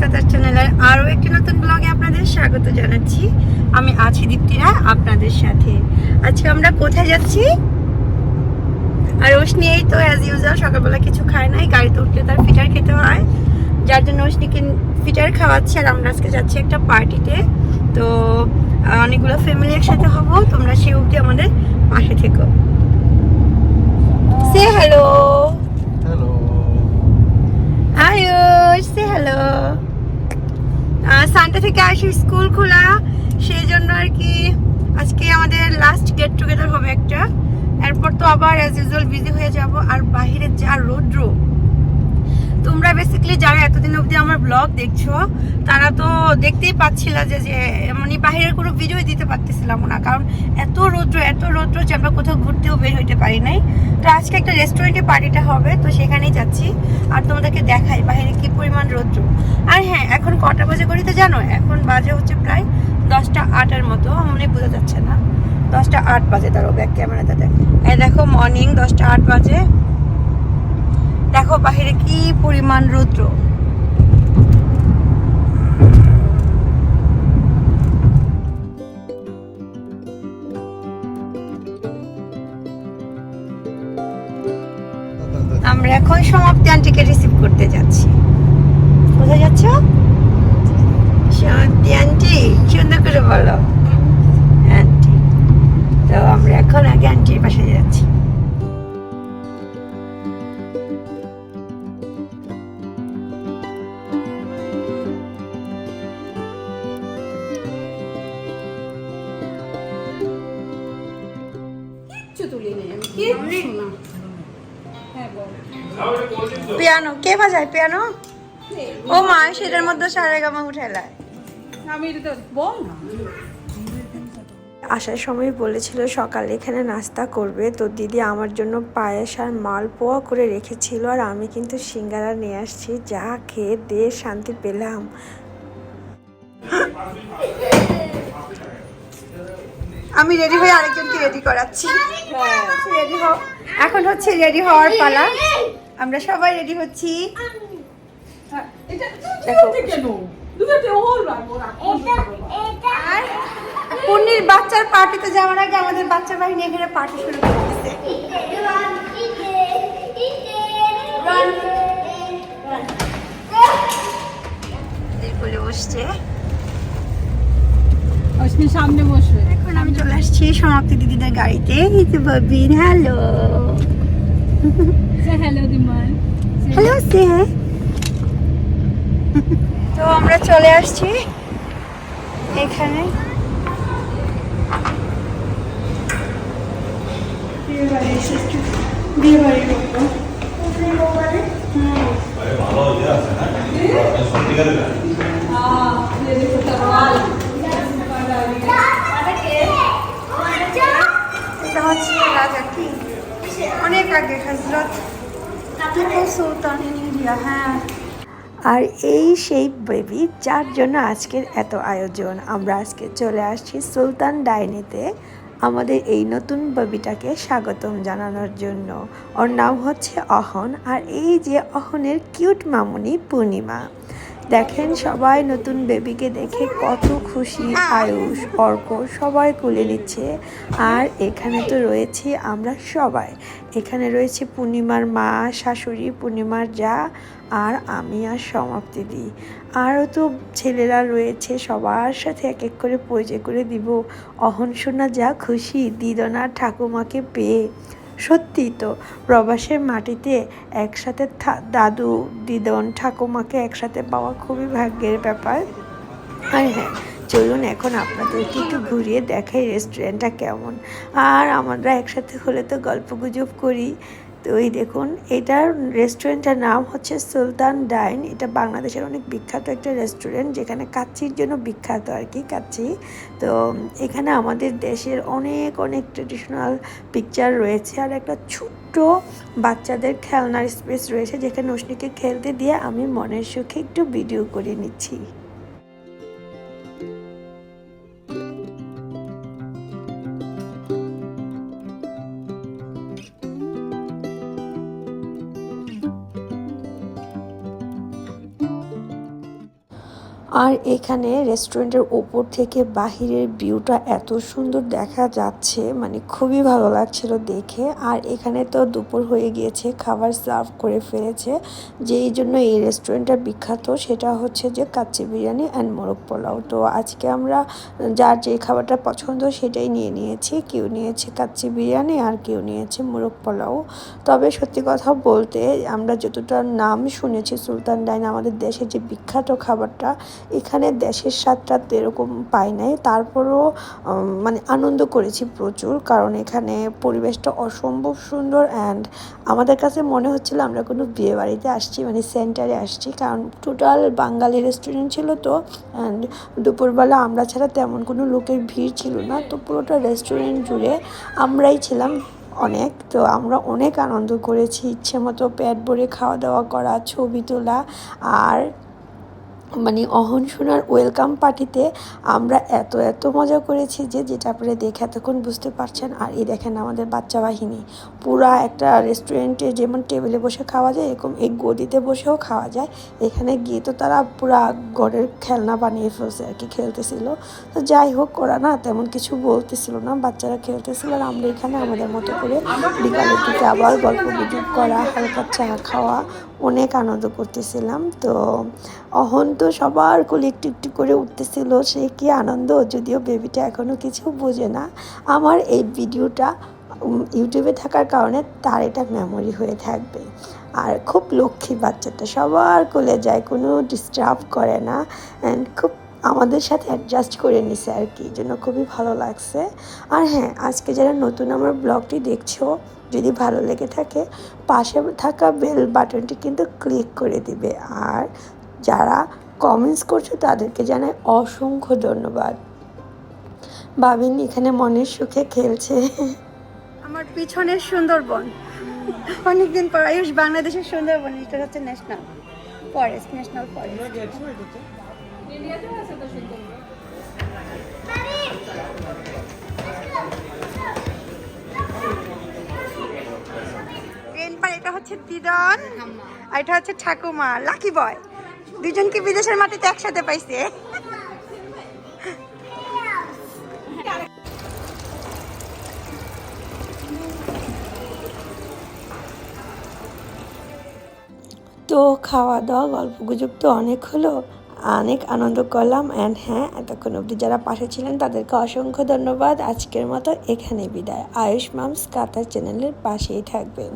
কলকাতার চ্যানেলের আরও একটি নতুন ব্লগে আপনাদের স্বাগত জানাচ্ছি। আমি আছি দীপ্তিরা আপনাদের সাথে। আজকে আমরা কোথায় যাচ্ছি? আর রোশনি এই তো অ্যাজ ইউজুয়াল সকালবেলা কিছু খায় নাই গাড়িতে উঠলে তার ফিটার খেতে হয়। যার জন্য রোশনিকে ফিটার খাওয়াচ্ছি আর আমরা আজকে যাচ্ছি একটা পার্টিতে। তো অনেকগুলো ফ্যামিলি একসাথে হব তোমরা সে অবধি আমাদের পাশে থেকো। সে হ্যালো হ্যালো আয়ুষ সে হ্যালো সানডে থেকে আসি, স্কুল খোলা। সেই জন্য আর কি আজকে আমাদের লাস্ট গেট টুগেদার হবে একটা। এরপর তো আবার অ্যাজ ইউজুয়াল বিজি হয়ে যাব। আর বাহিরের যা রৌদ্র বেসিক্যালি যারা এতদিন অবধি আমার ব্লগ দেখছ, তারা তো দেখতেই পাচ্ছিলা যে যে মানে বাহিরের কোনো ভিডিও দিতে পারতেছিলাম না। কারণ এত রৌদ্র এত রৌদ্র যে আমরা কোথাও ঘুরতেও বের হইতে পারি নাই। তো আজকে একটা রেস্টুরেন্টে পার্টিটা হবে, তো সেখানেই যাচ্ছি। আর তোমাদেরকে দেখাই বাইরে কি পরিমাণ রৌদ্র। আর হ্যাঁ এখন কটা বাজে করি তো জানো? এখন বাজে হচ্ছে প্রায় দশটা আটের মতো। মনে বোঝা যাচ্ছে না। দশটা আট বাজে তারও ব্যাক ক্যামেরাতে দেখ। এই দেখো মর্নিং দশটা আট বাজে। দেখো বাহিরে কি পরিমাণ রৌদ্র। আমরা এখন সমাপ্তি আন্টিকে রিসিভ করতে পিয়ানো কে বাজায় পিয়ানো? ও মা সেটার মধ্যে সারে গামা উঠেলায় আসার সময় বলেছিল সকালে এখানে নাস্তা করবে। তো দিদি আমার জন্য পায়েস আর মালপোয়া করে রেখেছিল আর আমি কিন্তু সিঙ্গারা নিয়ে আসছি। যা খেয়ে দিয়ে শান্তি পেলাম। আমি রেডি হয়ে আরেকজনকে রেডি করাচ্ছি। রেডি হও। এখন হচ্ছে রেডি হওয়ার পালা। আমরা সবাই রেডি হচ্ছি। দেখো। আর পূর্ণির বাচ্চার পার্টিতে যাওয়ার আগে আমাদের বাচ্চা বাহিনী এখানে পার্টি শুরু করে দিচ্ছে বলে বসছে। সামনে বসবে। এখন আমি চলে আসছি সমাপ্তি দিদিদের গাড়িতে। নিতে বলবিন হ্যালো হ্যালো দিমান। হ্যালো সে তো আমরা চলে আসছি এখানে। বিয়ে বাড়ি বিয়ে বাড়ির ভালো আছে না সত্যিকারের গান। এটা হচ্ছে রাজা কি অনেক আগে হজরত টিপু সুলতান ইন ইন্ডিয়া হ্যাঁ। আর এই সেই বেবি যার জন্য আজকের এত আয়োজন আমরা আজকে চলে আসছি সুলতান ডাইনিতে। আমাদের এই নতুন বেবিটাকে স্বাগতম জানানোর জন্য। ওর নাম হচ্ছে অহন আর এই যে অহনের কিউট মামুনি পূর্ণিমা। দেখেন, সবাই নতুন বেবিকে দেখে কত খুশি। আয়ুষ, অর্ক সবাই কুলে নিচ্ছে। আর এখানে তো রয়েছে আমরা সবাই। এখানে রয়েছে পূর্ণিমার মা, শাশুড়ি, পূর্ণিমার যা, আর আমি আর সমাপ্তি দিই আরও তো ছেলেরা রয়েছে, সবার সাথে এক এক করে পরিচয় করে দিব। অহন শোনা যা খুশি দিদনার ঠাকুমাকে পেয়ে। সত্যি তো, প্রবাসের মাটিতে একসাথে দাদু, দিদন, ঠাকুমাকে একসাথে পাওয়া খুবই ভাগ্যের ব্যাপার। আর হ্যাঁ চলুন এখন আপনাদেরকে একটু ঘুরিয়ে দেখাই রেস্টুরেন্টটা কেমন। আর আমরা একসাথে হলে তো গল্প গুজব করি। তো এই দেখুন, এটার রেস্টুরেন্টটার নাম হচ্ছে সুলতান ডাইন। এটা বাংলাদেশের অনেক বিখ্যাত একটা রেস্টুরেন্ট যেখানে কাচ্চির জন্য বিখ্যাত আর কি, কাচ্চি। তো এখানে আমাদের দেশের অনেক অনেক ট্রেডিশনাল পিকচার রয়েছে আর একটা ছোট্ট বাচ্চাদের খেলনার স্পেস রয়েছে, যেখানে নসনিকে খেলতে দিয়ে আমি মনের সুখে একটু ভিডিও করে নিচ্ছি। আর এখানে রেস্টুরেন্টের ওপর থেকে বাহিরের ভিউটা এত সুন্দর দেখা যাচ্ছে মানে খুবই ভালো লাগছিল দেখে। আর এখানে তো দুপুর হয়ে গিয়েছে, খাবার সার্ভ করে ফেলেছে। যেই জন্য এই রেস্টুরেন্টটা বিখ্যাত, সেটা হচ্ছে যে কাচ্চি বিরিয়ানি অ্যান্ড মোরগ পোলাও। তো আজকে আমরা যার যে খাবারটা পছন্দ, সেটাই নিয়ে নিয়েছি। কেউ নিয়েছে কাচ্চি বিরিয়ানি আর কেউ নিয়েছে মোরগ পোলাও। তবে সত্যি কথা বলতে, আমরা যতটা নাম শুনেছি সুলতান ডাইন, আমাদের দেশের যে বিখ্যাত খাবারটা এখানে দেশের স্বাদটা তো এরকম পাই নাই। তারপরও মানে আনন্দ করেছি প্রচুর, কারণ এখানে পরিবেশটা অসম্ভব সুন্দর অ্যান্ড আমাদের কাছে মনে হচ্ছিল আমরা কোনো বিয়ে বাড়িতে আসছি মানে সেন্টারে আসছি, কারণ টোটাল বাঙালি রেস্টুরেন্ট ছিল তো অ্যান্ড দুপুরবেলা আমরা ছাড়া তেমন কোনো লোকের ভিড় ছিল না, তো পুরোটা রেস্টুরেন্ট জুড়ে আমরাই ছিলাম অনেক, তো আমরা অনেক আনন্দ করেছি, ইচ্ছে মতো পেট ভরে খাওয়া দাওয়া করা, ছবি তোলা, আর মানে অহন সোনার ওয়েলকাম পার্টিতে আমরা এত এত মজা করেছি যে, যেটা আপনি দেখে এতক্ষণ বুঝতে পারছেন। আর এই দেখেন আমাদের বাচ্চা বাহিনী। পুরা একটা রেস্টুরেন্টে যেমন টেবিলে বসে খাওয়া যায়, এরকম এই গদিতে বসেও খাওয়া যায়। এখানে গিয়ে তো তারা পুরা ঘরের খেলনা বানিয়ে ফেলছে আর কি, খেলতেছিল। তো যাই হোক, ওরা না তেমন কিছু বলতেছিল না। বাচ্চারা খেলতেছিল আর আমরা এখানে আমাদের মতো করে বিকালের দিকে আবার গল্প গুজব করা, হালকা চা খাওয়া অনেক আনন্দ করতেছিলাম। তো অহন তো সবার কোলে একটু একটু করে উঠতেছিল, সে কি আনন্দ? যদিও বেবিটা এখনও কিছু বোঝে না। আমার এই ভিডিওটা ইউটিউবে থাকার কারণে তার এটা মেমোরি হয়ে থাকবে। আর খুব লক্ষ্মী বাচ্চাটা, সবার কোলে যায়, কোনো ডিস্টার্ব করে না। অ্যান্ড খুব আমাদের সাথে অ্যাডজাস্ট করে নিছে আর কি জন্য খুবই ভালো লাগছে। আর হ্যাঁ আজকে যারা নতুন আমার ব্লগটি দেখছ যদি ভালো লেগে থাকে পাশে থাকা বেল বাটনটি কিন্তু ক্লিক করে দিবে। আর যারা কমেন্টস করছ তাদেরকে জানাই অসংখ্য ধন্যবাদ। বাবিন এখানে মনের সুখে খেলছে। আমার পিছনের সুন্দরবন। অনেকদিন পর আয়ুষ বাংলাদেশের সুন্দরবন এটা হচ্ছে ন্যাশনাল ফরেস্ট ন্যাশনাল ফরেস্ট আছে তো এটা হচ্ছে দিদন আর এটা হচ্ছে ঠাকুমা লাকি বয় দুজনকে বিদেশের মাটিতে একসাথে পাইছে। তো খাওয়া দাওয়া, গল্প গুজব তো অনেক হলো। অনেক আনন্দ করলাম অ্যান্ড হ্যাঁ এতক্ষণ অবধি যারা পাশে ছিলেন তাদেরকে অসংখ্য ধন্যবাদ। আজকের মতো এখানে বিদায়। আয়ুষ মামস, কাতার চ্যানেলের পাশেই থাকবেন।